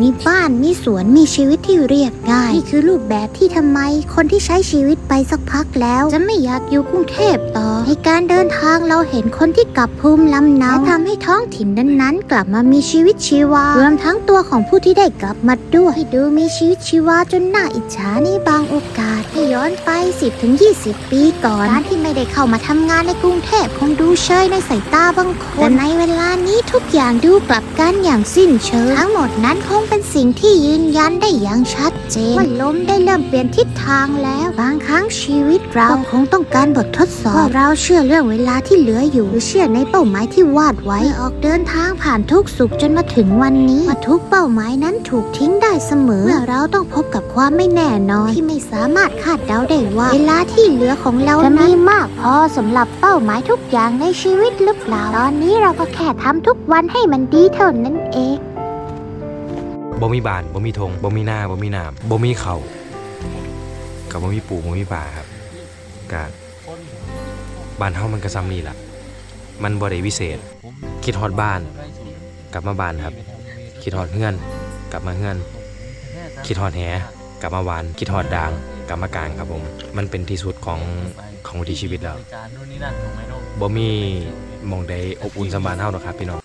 มีบ้าน มีสวน มีชีวิตที่เรียบง่าย นี่คือรูปแบบที่ทำไม คนที่ใช้ชีวิตไปสักพักแล้ว จะไม่อยากอยู่กรุงเทพต่อ ในการเดินทางเราเห็นคนที่กลับภูมิลำเนาและทำให้ท้องถิ่นนั้นๆ กลับมามีชีวิตชีวา รวมทั้งตัวของผู้ที่ได้กลับมาด้วยให้ดูมีชีวิตชีวาจนน่าอิจฉาในบางโอกาสให้ย้อนไป 10-20 ปีก่อนการที่ไม่ได้เข้ามาทำงานในกรุงเทพคงดูเชยในสายตาบางคนแต่ในเวลานี้ทุกอย่างดูกลับกันอย่างสิ้นเชิงทั้งหมดนั้นคงเป็นสิ่งที่ยืนยันได้อย่างชัดเจนว่าลมได้เริ่มเปลี่ยนทิศทางแล้ว บางครั้งชีวิตเราก็คงต้องการบททดสอบว่าเราเชื่อเรื่องเวลาที่เหลืออยู่หรือเชื่อในเป้าหมายที่วาดไว้เมื่อออกเดินทางผ่านทุกสุขจนมาถึงวันนี้ว่าทุกเป้าหมายนั้นถูกทิ้งได้เสมอเมื่อเราต้องพบกับความไม่แน่นอน ที่ไม่สามารถคาดเดาได้ว่า เวลาที่เหลือของเราจะมีมากพอสำหรับเป้าหมายทุกอย่างในชีวิตหรือเปล่าตอนนี้เราก็แค่ทำทุกวันให้มันดีเท่านั้นเอง บ่มีบ้านบ่มีธงบ่มีหน้าบ่มีน้ำบ่มีเขากับบ่มีปู่บ่มีป่าครับกะบ้านเฮามันก็ซ้ำนี่ล่ะ มันบ่ได้วิเศษ คิดฮอดบ้าน กลับมาบ้านครับ คิดฮอดเฮือน กลับมาเฮือน คิดฮอดแหกลับมาวาน คิดฮอดด่างกลับมากลางครับผม มันเป็นที่สุดของของวิถีชีวิตแล้วจาบ่มีมองใดอบอุ่นสบานเฮาหรอกครับพี่น้อง